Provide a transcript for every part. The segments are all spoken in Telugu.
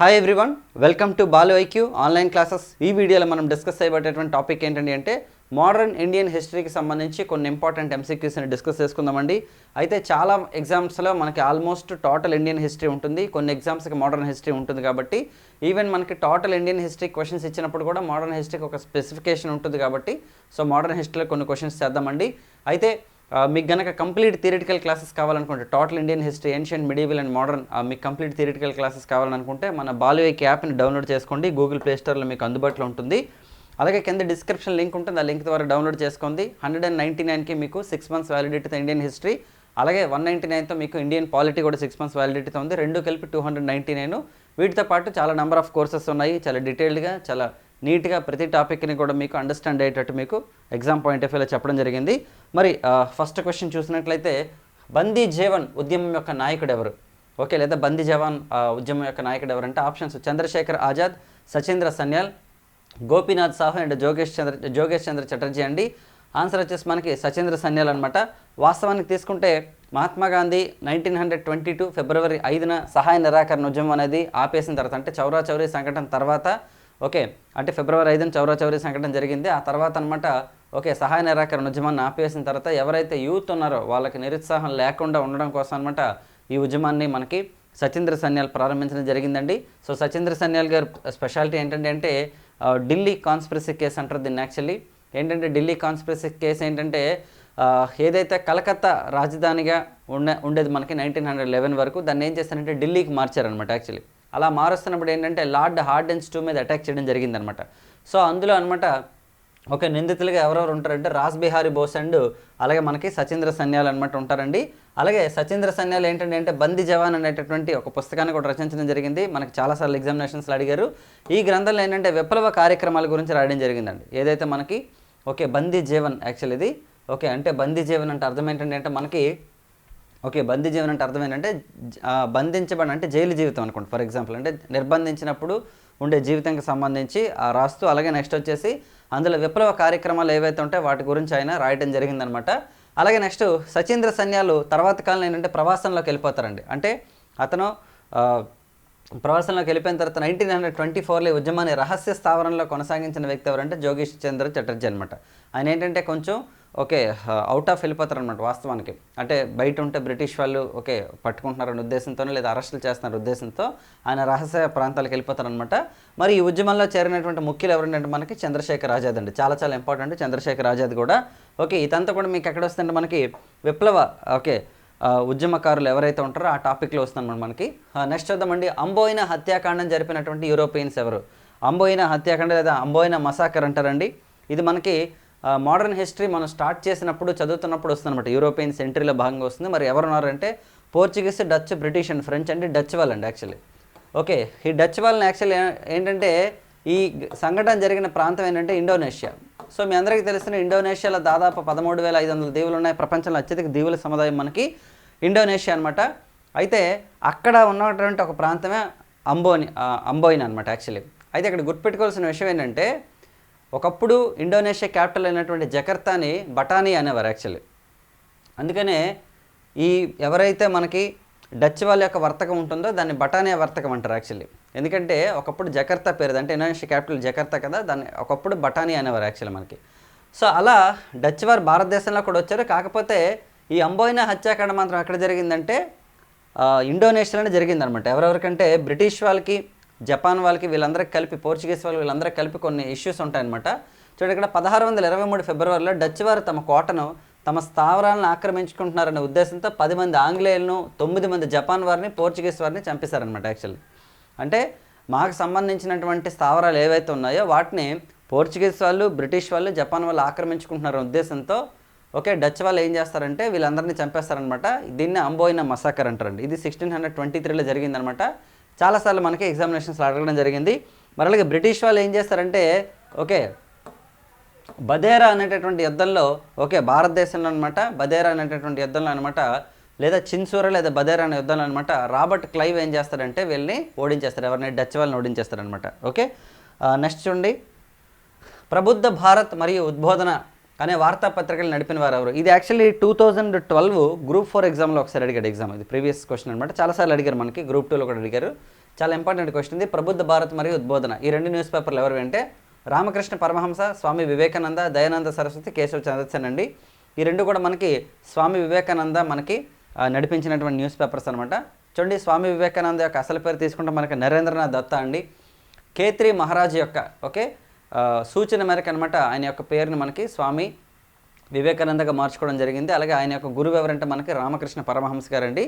Hi everyone welcome to Balu IQ online classes ఈ వీడియోలో మనం డిస్కస్ చేయబడేటువంటి టాపిక్ ఏంటండి అంటే మోడర్న్ ఇండియన్ హిస్టరీకి సంబంధించి కొన్ని ఇంపార్టెంట్ ఎంసీక్యూస్ని డిస్కస్ చేసుకుందామండి. అయితే చాలా ఎగ్జామ్స్లో మనకి ఆల్మోస్ట్ టోటల్ ఇండియన్ హిస్టరీ ఉంటుంది. కొన్ని ఎగ్జామ్స్కి మోడర్న్ హిస్టరీ ఉంటుంది కాబట్టి ఈవెన్ మనకి టోటల్ ఇండియన్ హిస్టరీ క్వశ్చన్స్ ఇచ్చినప్పుడు కూడా మోడర్న్ హిస్టరీకి ఒక స్పెసిఫికేషన్ ఉంటుంది కాబట్టి సో మోడర్న్ హిస్టరీలో కొన్ని క్వశ్చన్స్ చేద్దామండి. అయితే మీకు గనక కంప్లీట్ థియరిటికల్ క్లాసెస్ కావాలనుకుంటే total Indian history ancient medieval and modern మీకు కంప్లీట్ థియరిటికల్ క్లాసెస్ కావాలనుకుంటే మన బాలువేక్ యాప్ని డౌన్లోడ్ చేసుకోండి. గూగుల్ ప్లేస్టోర్లో మీకు అందుబాటులో ఉంటుంది. అలాగే కింద డిస్క్రిప్షన్ లింక్ ఉంటుంది. ఆ లింక్ ద్వారా డౌన్లోడ్ చేసుకోండి. హండ్రెడ్ అండ్ నైంటీ నైన్కి మీకు సిక్స్ మంత్స్ వ్యాలిడిటీతో ఇండియన్ హిస్టరీ అలాగే వన్ నైంటీ నైన్తో మీకు ఇండియన్ పాలిటీ కూడా సిక్స్ మంత్స్ వ్యాలిడిటీతో ఉంది. రెండు కలిపి టూ హండ్రెడ్ నైంటీ నైన్ వీటితో పాటు చాలా నెంబర్ ఆఫ్ కోర్సెస్ ఉన్నాయి. చాలా డీటెయిల్డ్గా చాలా నీట్గా ప్రతి టాపిక్ని కూడా మీకు అండర్స్టాండ్ అయ్యేటట్టు మీకు ఎగ్జామ్ పాయింట్ ఆఫ్ వ్యూలో చెప్పడం జరిగింది. మరి ఫస్ట్ క్వశ్చన్ చూసినట్లయితే బందీ జీవన్ ఉద్యమం యొక్క నాయకుడు ఎవరు? ఓకే లేదా బందీ జవాన్ ఉద్యమం యొక్క నాయకుడు ఎవరంటే ఆప్షన్స్ చంద్రశేఖర్ ఆజాద్ సచేంద్ర సన్యాల్ గోపీనాథ్ సాహు అండ్ జోగేష్ చంద్ర జోగేష్ చంద్ర చటర్జీ అండి. ఆన్సర్ వచ్చేసి మనకి సచేంద్ర సన్యాల్ అనమాట వాస్తవానికి తీసుకుంటే Mahatma Gandhi nineteen hundred twenty two ఫిబ్రవరి ఐదున సహాయ నిరాకరణ ఉద్యమం అనేది ఆపేసిన తర్వాత అంటే చౌరా చౌరీ సంఘటన తర్వాత ఓకే అంటే ఫిబ్రవరి ఐదున చౌరా చౌరీ సంఘటన జరిగింది. ఆ తర్వాత అనమాట ఓకే సహాయ నిరాకరణ ఉద్యమాన్ని ఆపేసిన తర్వాత ఎవరైతే యూత్ ఉన్నారో వాళ్ళకి నిరుత్సాహం లేకుండా ఉండడం కోసం అనమాట ఈ ఉద్యమాన్ని మనకి సచీంద్ర సన్యాల్ ప్రారంభించడం జరిగిందండి. సో సచింద్ర సన్యాల్ గారు స్పెషాలిటీ ఏంటంటే అంటే ఢిల్లీ కాన్స్పిరసీ కేసు అంటారు దీన్ని యాక్చువల్లీ. ఏంటంటే ఢిల్లీ కాన్స్పిరసీ కేసు ఏంటంటే ఏదైతే కలకత్తా రాజధానిగా ఉండే ఉండేది మనకి నైన్టీన్ హండ్రెడ్ లెవెన్ వరకు దాన్ని ఏం చేస్తారంటే ఢిల్లీకి మార్చారనమాట యాక్చువల్లీ. అలా మారుస్తున్నప్పుడు ఏంటంటే లార్డ్ హార్డెన్స్ టూ మీద అటాక్ చేయడం జరిగిందనమాట. సో అందులో అనమాట ఒక నిందితులుగా ఎవరెవరు ఉంటారంటే రాస్ బిహారీ బోస్ అండ్ అలాగే మనకి సచీంద్ర సన్యాల్ అనమాట ఉంటారండి. అలాగే సచీంద్ర సన్యాల్ ఏంటంటే అంటే బందీ జవాన్ అనేటటువంటి ఒక పుస్తకాన్ని కూడా రచించడం జరిగింది. మనకి చాలాసార్లు ఎగ్జామినేషన్స్లో అడిగారు. ఈ గ్రంథంలో ఏంటంటే విప్లవ కార్యక్రమాల గురించి రాయడం జరిగిందండి. ఏదైతే మనకి ఓకే బందీ జీవన్ యాక్చువల్ ఇది ఓకే అంటే బందీ జీవన్ అంటే అర్థం ఏంటంటే అంటే మనకి ఓకే బందీ జీవనం అంటే అర్థం ఏంటంటే జ- బంధించబడి అంటే జైలు జీవితం అనుకోండి ఫర్ ఎగ్జాంపుల్. అంటే నిర్బంధించినప్పుడు ఉండే జీవితానికి సంబంధించి ఆ రాస్తూ అలాగే నెక్స్ట్ వచ్చేసి అందులో విప్లవ కార్యక్రమాలు ఏవైతే ఉంటాయో వాటి గురించి ఆయన రాయటం జరిగిందనమాట. అలాగే నెక్స్ట్ సచీంద్ర సన్యాలు తర్వాత కాలంలో ఏంటంటే ప్రవాసంలోకి వెళ్ళిపోతారండి. అంటే అతను ప్రవాసంలోకి వెళ్ళిపోయిన తర్వాత నైన్టీన్ హండ్రెడ్ ట్వంటీ ఫోర్లో ఉద్యమాన్ని రహస్య స్థావరంలో కొనసాగించిన వ్యక్తి ఎవరంటే జోగేష్ చంద్ర చటర్జీ అనమాట ఆయన ఏంటంటే కొంచెం ఓకే అవుట్ ఆఫ్ వెళ్ళిపోతారు అనమాట వాస్తవానికి. అంటే బయట ఉంటే బ్రిటిష్ వాళ్ళు ఓకే పట్టుకుంటున్నారనే ఉద్దేశంతో లేదా అరెస్టులు చేస్తున్నారు ఉద్దేశంతో ఆయన రహస్య ప్రాంతాలకు వెళ్ళిపోతారనమాట మరి ఈ ఉద్యమంలో చేరినటువంటి ముఖ్యులు ఎవరంటే మనకి చంద్రశేఖర్ ఆజాద్ అండి. చాలా చాలా ఇంపార్టెంట్ చంద్రశేఖర్ ఆజాద్ కూడా. ఓకే ఇదంతా కూడా మీకు ఎక్కడ వస్తుందంటే మనకి? విప్లవ ఓకే ఉద్యమకారులు ఎవరైతే ఉంటారో ఆ టాపిక్లో వస్తుందన్నమాట మనకి. నెక్స్ట్ చూద్దామండి. అంబోయిన హత్యాకాండం జరిపినటువంటి యూరోపియన్స్ ఎవరు? అంబోయిన హత్యాకాండ లేదా అంబోయిన మసాకర్ అంటారండి. ఇది మనకి మోడర్న్ హిస్టరీ మనం స్టార్ట్ చేసినప్పుడు చదువుతున్నప్పుడు వస్తుందన్నమాట. యూరోపియన్ సెంట్రీలో భాగంగా వస్తుంది. మరి ఎవరున్నారంటే Portuguese Dutch British and French అంటే డచ్ వాళ్ళండి యాక్చువల్లీ ఓకే ఈ డచ్ వాళ్ళని యాక్చువల్లీ ఏంటంటే ఈ సంఘటన జరిగిన ప్రాంతం ఏంటంటే ఇండోనేషియా. సో మీ అందరికీ తెలిసిన ఇండోనేషియాలో దాదాపు పదమూడు వేల ఐదు వందల దీవులు ఉన్నాయి ప్రపంచంలో అత్యధిక దీవుల సముదాయం మనకి ఇండోనేషియా అనమాట అయితే అక్కడ ఉన్నటువంటి ఒక ప్రాంతమే అంబోని అంబోయిన్ అనమాట యాక్చువల్లీ అయితే ఇక్కడ గుర్తుపెట్టుకోవాల్సిన విషయం ఏంటంటే ఒకప్పుడు ఇండోనేషియా క్యాపిటల్ అయినటువంటి జకర్తాని బటానీ అనేవారు యాక్చువల్లీ. అందుకనే ఈ ఎవరైతే మనకి డచ్ వాళ్ళ యొక్క వర్తకం ఉంటుందో దాన్ని బఠానీ వర్తకం అంటారు యాక్చువల్లీ. ఎందుకంటే ఒకప్పుడు జకర్తా పేరు అంటే ఇండోనేషియా క్యాపిటల్ జకర్తా కదా దాన్ని ఒకప్పుడు బఠానీ అనేవారు యాక్చువల్లీ మనకి. సో అలా డచ్ వారు భారతదేశంలో కూడా వచ్చారు. కాకపోతే ఈ అంబోయినా హత్యాకాండ మాత్రం ఎక్కడ జరిగిందంటే ఇండోనేషియాలోనే జరిగిందనమాట ఎవరెవరికంటే బ్రిటిష్ వాళ్ళకి జపాన్ వాళ్ళకి వీళ్ళందరికీ కలిపి పోర్చుగీస్ వాళ్ళు వీళ్ళందరికీ కలిపి కొన్ని ఇష్యూస్ ఉంటాయన్నమాట. చూడండి ఇక్కడ పదహారు వందల ఇరవై మూడు ఫిబ్రవరిలో డచ్ వారు తమ కోటను తమ స్థావరాలను ఆక్రమించుకుంటున్నారనే ఉద్దేశంతో పది మంది ఆంగ్లేయులను తొమ్మిది మంది జపాన్ వారిని పోర్చుగీస్ వారిని చంపేశారనమాట యాక్చువల్లీ అంటే మాకు సంబంధించినటువంటి స్థావరాలు ఏవైతే ఉన్నాయో వాటిని పోర్చుగీస్ వాళ్ళు బ్రిటిష్ వాళ్ళు జపాన్ వాళ్ళు ఆక్రమించుకుంటున్నారనే ఉద్దేశంతో ఓకే డచ్ వాళ్ళు ఏం చేస్తారంటే వీళ్ళందరినీ చంపేస్తారనమాట దీన్ని అంబోయిన మసాకర్ అంటారండి. ఇది సిక్స్టీన్ హండ్రెడ్ ట్వంటీ త్రీలో జరిగిందనమాట చాలాసార్లు మనకి ఎగ్జామినేషన్స్లో అడగడం జరిగింది. మరి అలాగే బ్రిటిష్ వాళ్ళు ఏం చేస్తారంటే ఓకే బదేరా అనేటటువంటి యుద్ధంలో ఓకే భారతదేశంలో అనమాట బదేరా అనేటటువంటి యుద్ధంలో అనమాట లేదా చిన్సూర లేదా బదేరా అనే యుద్ధంలో అనమాట రాబర్ట్ క్లైవ్ ఏం చేస్తారంటే వీళ్ళని ఓడించేస్తారు. ఎవరిని? డచ్ వాళ్ళని ఓడించేస్తారనమాట ఓకే నెక్స్ట్ చూడండి. ప్రబుద్ధ భారత్ మరియు ఉద్బోధన కానీ వార్తాపత్రికలు నడిపిన వారు ఎవరు? ఇది actually two thousand twelve group four ఎగ్జామ్లో ఒకసారి అడిగాడు ఎగ్జామ్ ఇది ప్రీవియస్ క్వశ్చన్ అనమాట చాలాసార్లు అడిగారు మనకి గ్రూప్ టూలో కూడా అడిగారు. చాలా ఇంపార్టెంట్ క్వశ్చన్ ఇది. ప్రబుద్ధ భారత్ మరియు ఉద్బోధన. ఈ రెండు న్యూస్ పేపర్లు ఎవరు అంటే రామకృష్ణ పరమహంస స్వామి వివేకానంద దయానంద సరస్వతి కేశవ చంద్రసేన్ అండి. ఈ రెండు కూడా మనకి స్వామి వివేకానంద మనకి నడిపించినటువంటి న్యూస్ పేపర్స్ అనమాట చూడండి స్వామి వివేకానంద యొక్క అసలు పేరు తీసుకుంటే మనకి నరేంద్రనాథ్ దత్త అండి. కేత్రి మహారాజ్ యొక్క ఓకే సూచన మేరకు అనమాట ఆయన యొక్క పేరుని మనకి స్వామి వివేకానందగా మార్చుకోవడం జరిగింది. అలాగే ఆయన యొక్క గురువు ఎవరంటే మనకి రామకృష్ణ పరమహంస గారండి.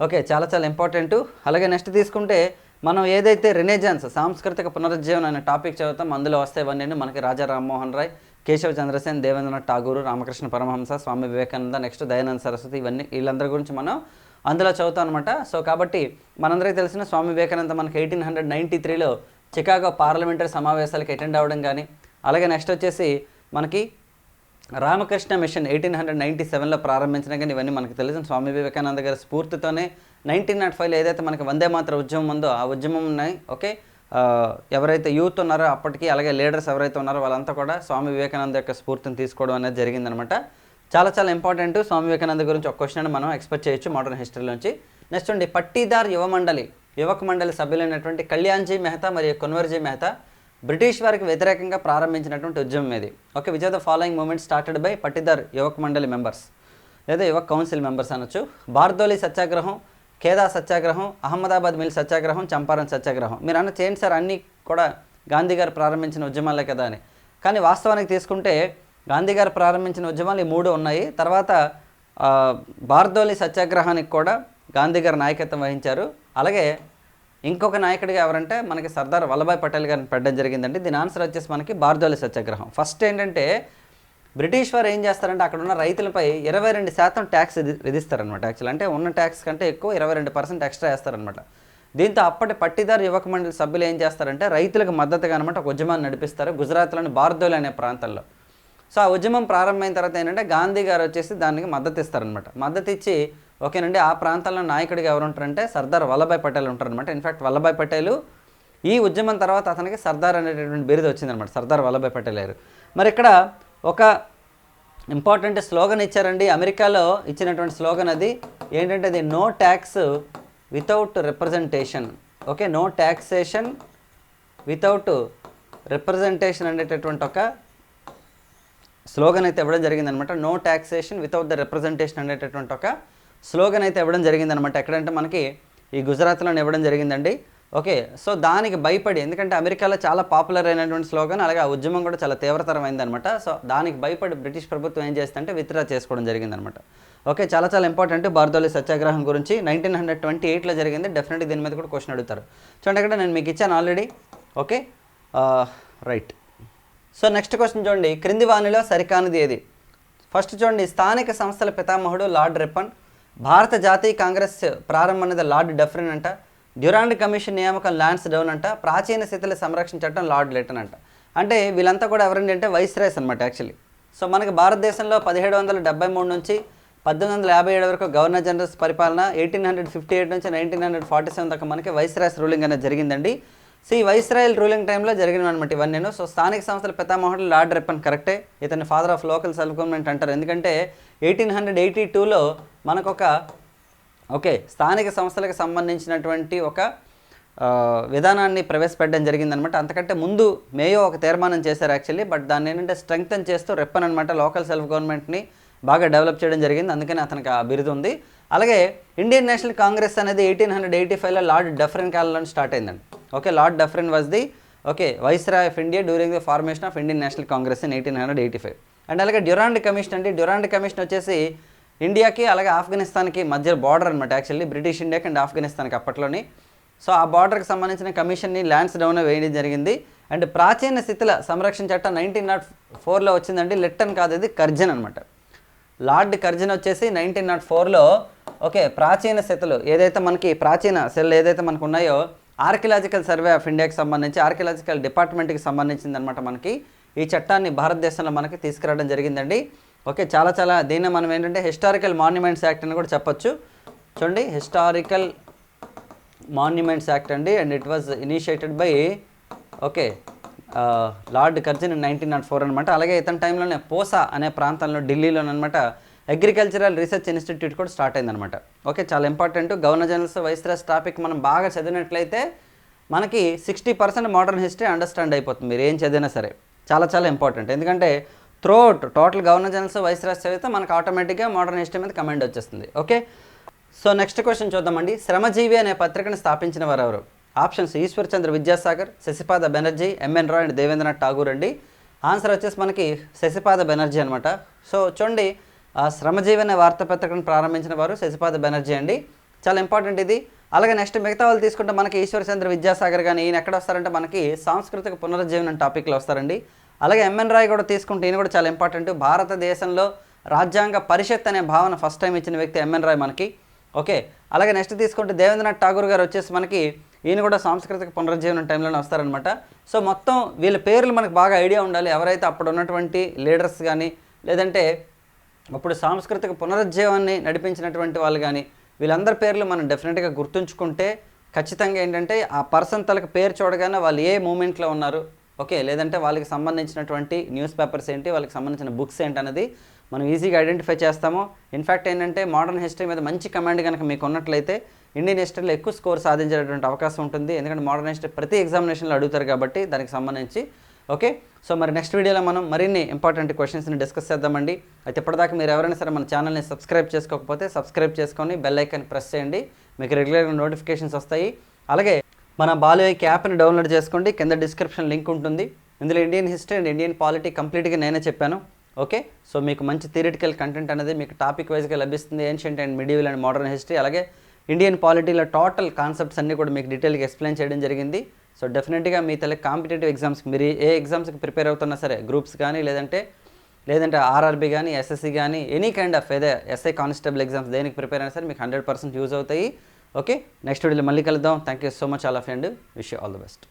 ఓకే చాలా చాలా ఇంపార్టెంట్. అలాగే నెక్స్ట్ తీసుకుంటే మనం ఏదైతే రెనేజాన్స్ సాంస్కృతిక పునరుజ్జీవనం అనే టాపిక్ చదువుతాం అందులో వస్తే ఇవన్నీ మనకి రాజా రామ్మోహన్ రాయ్ కేశవ చంద్రసేన్ దేవేంద్రనాథ్ ఠాగూర్ రామకృష్ణ పరమహంస స్వామి వివేకానంద నెక్స్ట్ దయానంద సరస్వతి ఇవన్నీ వీళ్ళందరి గురించి మనం అందులో చదువుతాం అనమాట సో కాబట్టి మనందరికీ తెలిసిన స్వామి వివేకానంద మనకి ఎయిటీన్ హండ్రెడ్ నైంటీ త్రీలో చికాగో పార్లమెంటరీ సమావేశాలకు అటెండ్ అవ్వడం కానీ అలాగే నెక్స్ట్ వచ్చేసి మనకి Ramakrishna mission eighteen hundred ninety సెవెన్లో ప్రారంభించిన కానీ ఇవన్నీ మనకు తెలుసు స్వామి వివేకానంద గారి స్ఫూర్తితోనే నైన్టీన్ నాట్ ఫైవ్లో ఏదైతే మనకి వందే మాత్ర ఉద్యమం ఉందో ఆ ఉద్యమం ఉన్నాయి ఓకే? ఎవరైతే యూత్ ఉన్నారో అప్పటికి అలాగే లీడర్స్ ఎవరైతే ఉన్నారో వాళ్ళంతా కూడా స్వామి వివేకానంద యొక్క స్ఫూర్తిని తీసుకోవడం అనేది జరిగిందనమాట. చాలా చాలా ఇంపార్టెంట్. స్వామి వివేకానంద గురించి ఒక క్వశ్చన్ మనం ఎక్స్పెక్ట్ చేయొచ్చు మోడర్న్ హిస్టరీలోంచి. నెక్స్ట్ అండి పట్టీదార్ యువ మండలి. యువక మండలి సభ్యులైనటువంటి కళ్యాణ్జీ మెహతా మరియు కొన్వర్జీ మెహతా బ్రిటిష్ వారికి వ్యతిరేకంగా ప్రారంభించినటువంటి ఉద్యమం ఇది. Okay which are the following movement started by Patidar Yuvak Mandali members లేదా యువక కౌన్సిల్ మెంబర్స్ అనొచ్చు. బార్దోలి సత్యాగ్రహం ఖేదా సత్యాగ్రహం అహ్మదాబాద్ మిల్ సత్యాగ్రహం చంపారన్ సత్యాగ్రహం. మీరు అన్న చేయండి సార్ అన్నీ కూడా గాంధీ గారు ప్రారంభించిన ఉద్యమాలే కదా అని. కానీ వాస్తవానికి తీసుకుంటే గాంధీ గారు ప్రారంభించిన ఉద్యమాలు ఈ మూడు ఉన్నాయి. తర్వాత బార్దోలి సత్యాగ్రహానికి కూడా గాంధీ గారు నాయకత్వం వహించారు. అలాగే ఇంకొక నాయకుడిగా ఎవరంటే మనకి సర్దార్ వల్లభాయ్ పటేల్ గారిని పెట్టడం జరిగిందండి. దీని ఆన్సర్ వచ్చేసి మనకి బార్దోలి సత్యాగ్రహం. ఫస్ట్ ఏంటంటే బ్రిటిష్ వారు ఏం చేస్తారంటే అక్కడ ఉన్న రైతులపై ఇరవై రెండు శాతం ట్యాక్స్ విధిస్తారనమాట యాక్చువల్. అంటే ఉన్న ట్యాక్స్ కంటే ఎక్కువ ఇరవై రెండు పర్సెంట్ ఎక్స్ట్రా వేస్తారనమాట దీంతో అప్పటి పట్టిదారు యువక మండలి సభ్యులు ఏం చేస్తారంటే రైతులకు మద్దతుగా అనమాట ఒక ఉద్యమాన్ని నడిపిస్తారు గుజరాత్లోని బార్దోలి అనే ప్రాంతంలో. సో ఆ ఉద్యమం ప్రారంభమైన తర్వాత ఏంటంటే గాంధీ గారు వచ్చేసి దానికి మద్దతు ఇస్తారనమాట మద్దతు ఇచ్చి ఓకేనండి ఆ ప్రాంతాల్లో నాయకుడిగా ఎవరు ఉంటారంటే సర్దార్ వల్లభాయ్ పటేల్ ఉంటారనమాట ఇన్ఫ్యాక్ట్ వల్లభాయ్ పటేల్ ఈ ఉద్యమం తర్వాత అతనికి సర్దార్ అనేటటువంటి బిరుదు వచ్చిందనమాట సర్దార్ వల్లభాయ్ పటేల్ గారు. మరి ఇక్కడ ఒక ఇంపార్టెంట్ స్లోగన్ ఇచ్చారండి. అమెరికాలో ఇచ్చినటువంటి స్లోగన్ అది. ఏంటంటే అది no tax without representation okay no taxation without representation అనేటటువంటి ఒక స్లోగన్ అయితే ఇవ్వడం జరిగిందనమాట no taxation without the representation అనేటటువంటి ఒక స్లోగన్ అయితే ఇవ్వడం జరిగిందనమాట ఎక్కడంటే మనకి ఈ గుజరాత్లోనే ఇవ్వడం జరిగిందండి. ఓకే సో దానికి భయపడి ఎందుకంటే అమెరికాలో చాలా పాపులర్ అయినటువంటి స్లోగన్ అలాగే ఆ ఉద్యమం కూడా చాలా తీవ్రతరమైందనమాట సో దానికి భయపడి బ్రిటిష్ ప్రభుత్వం ఏం చేస్తుందంటే విత్డ్రా చేసుకోవడం జరిగిందనమాట ఓకే చాలా చాలా ఇంపార్టెంట్ బార్దోలి సత్యాగ్రహం గురించి. నైన్టీన్ హండ్రెడ్ ట్వంటీ ఎయిట్లో జరిగింది. డెఫినెట్గా దీని మీద కూడా క్వశ్చన్ అడుగుతారు. చూడండి అక్కడ నేను మీకు ఇచ్చాను already. Okay right. So next question చూడండి. క్రింది వాణిలో సరికానిది ఏది? ఫస్ట్ చూడండి స్థానిక సంస్థల పితామహుడు లార్డ్ రిపన్ భారత జాతీయ కాంగ్రెస్ ప్రారంభం అనేది లార్డ్ డెఫ్రిన్ అంట డ్యూరాండ్ కమిషన్ నియామకం ల్యాండ్స్ డౌన్ అంట ప్రాచీన స్థితిని సంరక్షణ చట్టం లార్డ్ లిటన్ అంట. అంటే వీళ్ళంతా కూడా ఎవరండి అంటే వైస్రాయ్స్ అనమాట యాక్చువల్లీ. సో మనకి భారతదేశంలో పదిహేడు వందల డెబ్బై మూడు నుంచి పద్దెనిమిది వందల యాభై ఏడు వరకు గవర్నర్ జనరల్స్ పరిపాలన ఎయిటీన్ హండ్రెడ్ ఫిఫ్టీ ఎయిట్ నుంచి నైన్టీన్ హండ్రెడ్ ఫార్టీ సెవెన్ దాకా మనకి వైస్రాయ్స్ రూలింగ్ అనేది జరిగిందండి. సో ఈ వైస్రాయల్ రూలింగ్ టైంలో జరిగిన అనమాట ఇవన్నీ. సో స్థానిక సంస్థల పితామహుడు లార్డ్ రెప్పన్ కరెక్టే. ఇతని father of local self government అంటారు. ఎందుకంటే ఎయిటీన్ హండ్రెడ్ ఎయిటీ టూలో మనకొక ఓకే స్థానిక సంస్థలకు సంబంధించినటువంటి ఒక విధానాన్ని ప్రవేశపెట్టడం జరిగిందనమాట అంతకంటే ముందు మేయో ఒక తీర్మానం చేశారు యాక్చువల్లీ బట్ దాన్ని ఏంటంటే స్ట్రెంగ్తన్ చేస్తూ రెప్పన్ అనమాట లోకల్ సెల్ఫ్ గవర్నమెంట్ని బాగా డెవలప్ చేయడం జరిగింది. అందుకని అతనికి ఆ బిరుదు ఉంది. అలాగే ఇండియన్ నేషనల్ కాంగ్రెస్ అనేది ఎయిటీన్ హండ్రెడ్ ఎయిటీ ఫైవ్లో లార్డ్ డఫ్రిన్ కాలంలో స్టార్ట్ అయిందండి. Okay Lord Dufferin was the okay viceroy of India during the formation of Indian National Congress in eighteen hundred eighty five. And అలాగే డ్యూరాండ్ కమిషన్ అంటే డ్యూరాండ్ కమిషన్ వచ్చేసి ఇండియాకి అలాగే ఆఫ్ఘనిస్తాన్కి మధ్య బార్డర్ అనమాట యాక్చువల్లీ బ్రిటిష్ ఇండియాకి అండ్ ఆఫ్ఘనిస్తాన్కి అప్పట్లోని. సో ఆ బార్డర్కి సంబంధించిన కమిషన్ని ల్యాండ్స్ డౌన్ వేయడం జరిగింది. అండ్ ప్రాచీన స్థితిల సంరక్షణ చట్టం నైన్టీన్ నాట్ ఫోర్లో వచ్చిందండి. లిట్టన్ కాదు ఇది కర్జన్ అనమాట లార్డ్ కర్జన్ వచ్చేసి నైన్టీన్ నాట్ ఫోర్లో ఓకే ప్రాచీన స్థితులు ఏదైతే మనకి ప్రాచీన సెల్ ఏదైతే మనకు ఉన్నాయో ఆర్కియలాజికల్ సర్వే ఆఫ్ ఇండియాకి సంబంధించి ఆర్కియలాజికల్ డిపార్ట్మెంట్కి సంబంధించింది అనమాట మనకి. ఈ చట్టాన్ని భారతదేశంలో మనకి తీసుకురావడం జరిగిందండి. ఓకే చాలా చాలా దీన్ని మనం ఏంటంటే హిస్టారికల్ మాన్యుమెంట్స్ యాక్ట్ అని కూడా చెప్పొచ్చు. చూడండి హిస్టారికల్ మాన్యుమెంట్స్ యాక్ట్ అండి and it was initiated by okay lord Curzon nineteen nought four అనమాట అలాగే ఇతని టైంలోనే పోసా అనే ప్రాంతంలో ఢిల్లీలోనమాట అగ్రికల్చరల్ రీసెర్చ్ ఇన్స్టిట్యూట్ కూడా స్టార్ట్ అయిందనమాట ఓకే చాలా important governor generals viceroys topic మనం బాగా చదివినట్లయితే మనకి sixty percent modern history understand అయిపోతుంది. మీరు ఏం చదివినా సరే. చాలా చాలా ఇంపార్టెంట్ ఎందుకంటే throat total governor generals vice రాసి చదివితే మనకు ఆటోమేటిక్గా మోడర్న్ హిస్టరీ మీద కమెంట్ వచ్చేస్తుంది. ఓకే సో నెక్స్ట్ క్వశ్చన్ చూద్దామండి. శ్రమజీవి అనే పత్రికను స్థాపించిన వారు ఎవరు options Ishwar Chandra Vidyasagar Sasipada Banerjee MN Roy and Debendranath Tagore అండి. ఆన్సర్ వచ్చేసి మనకి శశిపాద బెనర్జీ అనమాట సో చూడండి ఆ శ్రమజీవి అనే వార్తాపత్రికను ప్రారంభించిన వారు శశిపాద బెనర్జీ అండి. చాలా ఇంపార్టెంట్ ఇది. అలాగే నెక్స్ట్ మిగతా వాళ్ళు తీసుకుంటే మనకి ఈశ్వర్ చంద్ర విద్యాసాగర్ కానీ ఈయన ఎక్కడ వస్తారంటే మనకి సాంస్కృతిక పునరుజ్జీవనం టాపిక్లో వస్తారండి. అలాగే ఎంఎన్ రాయ్ కూడా తీసుకుంటే ఈయన కూడా చాలా ఇంపార్టెంట్ భారతదేశంలో రాజ్యాంగ పరిషత్ అనే భావన ఫస్ట్ టైం ఇచ్చిన వ్యక్తి ఎంఎన్ రాయ్ మనకి. ఓకే అలాగే నెక్స్ట్ తీసుకుంటే దేవేంద్రనాథ్ ఠాగూర్ గారు వచ్చేసి మనకి ఈయన కూడా సాంస్కృతిక పునరుజ్జీవనం టైంలోనే వస్తారనమాట సో మొత్తం వీళ్ళ పేర్లు మనకు బాగా ఐడియా ఉండాలి. ఎవరైతే అప్పుడు ఉన్నటువంటి లీడర్స్ కానీ లేదంటే అప్పుడు సాంస్కృతిక పునరుజ్జీవాన్ని నడిపించినటువంటి వాళ్ళు కానీ వీళ్ళందరి పేర్లు మనం డెఫినెట్గా గుర్తుంచుకుంటే ఖచ్చితంగా ఏంటంటే ఆ పర్సన్ తలకు పేరు చూడగానే వాళ్ళు ఏ మూమెంట్లో ఉన్నారు ఓకే లేదంటే వాళ్ళకి సంబంధించినటువంటి న్యూస్ పేపర్స్ ఏంటి వాళ్ళకి సంబంధించిన బుక్స్ ఏంటి అనేది మనం ఈజీగా ఐడెంటిఫై చేస్తాము. ఇన్ఫ్యాక్ట్ ఏంటంటే మోడర్న్ హిస్టరీ మీద మంచి కమాండ్ కనుక మీకు ఉన్నట్లయితే ఇండియన్ హిస్టరీలో ఎక్కువ స్కోర్ సాధించేటటువంటి అవకాశం ఉంటుంది. ఎందుకంటే మోడర్న్ హిస్టరీ ప్రతి ఎగ్జామినేషన్లో అడుగుతారు కాబట్టి దానికి సంబంధించి. ఓకే సో మరి నెక్స్ట్ వీడియోలో మనం మరిన్ని ఇంపార్టెంట్ క్వశ్చన్స్ని డిస్కస్ చేద్దామండి. అయితే ఇప్పటిదాకా మీరు ఎవరైనా సరే మన ఛానల్ని సబ్స్క్రైబ్ చేసుకోకపోతే సబ్స్క్రైబ్ చేసుకొని బెల్ ఐకాన్ ప్రెస్ చేయండి. మీకు రెగ్యులర్గా నోటిఫికేషన్స్ వస్తాయి. అలాగే మన బాలుఐకి యాప్ని డౌన్లోడ్ చేసుకోండి. కింద డిస్క్రిప్షన్ లింక్ ఉంటుంది. ఇందులో Indian history and Indian polity కంప్లీట్గా నేనే చెప్పాను. ఓకే? సో మీకు మంచి థియరిటికల్ కంటెంట్ అనేది మీకు టాపిక్ వైజ్గా లభిస్తుంది. Ancient and medieval and modern history. అలాగే ఇండియన్ పాలిటీలో టోటల్ కాన్సెప్ట్స్ అన్నీ కూడా మీకు డీటెయిల్గా ఎక్స్ప్లెయిన్ చేయడం జరిగింది. సో డెఫినెట్గా మీ తల్లి కాంపిటేటివ్ ఎగ్జామ్స్కి మీరు ఏ ఎగ్జామ్స్కి ప్రిపేర్ అవుతున్నా సరే గ్రూప్స్ కానీ లేదంటే లేదంటే ఆర్ఆర్బీ కానీ ఎస్ఎస్సి కానీ ఎనీ కైండ్ ఆఫ్ ఏదే ఎస్ఐ కానిస్టేబుల్ ఎగ్జామ్స్ దేనికి ప్రిపేర్ అయినా సరే మీకు హండ్రెడ్ పర్సెంట్ యూజ్ అవుతాయి. ఓకే నెక్స్ట్ వీడియోలో మళ్ళీ కలుద్దాం. Thank you so much all of and wish all the best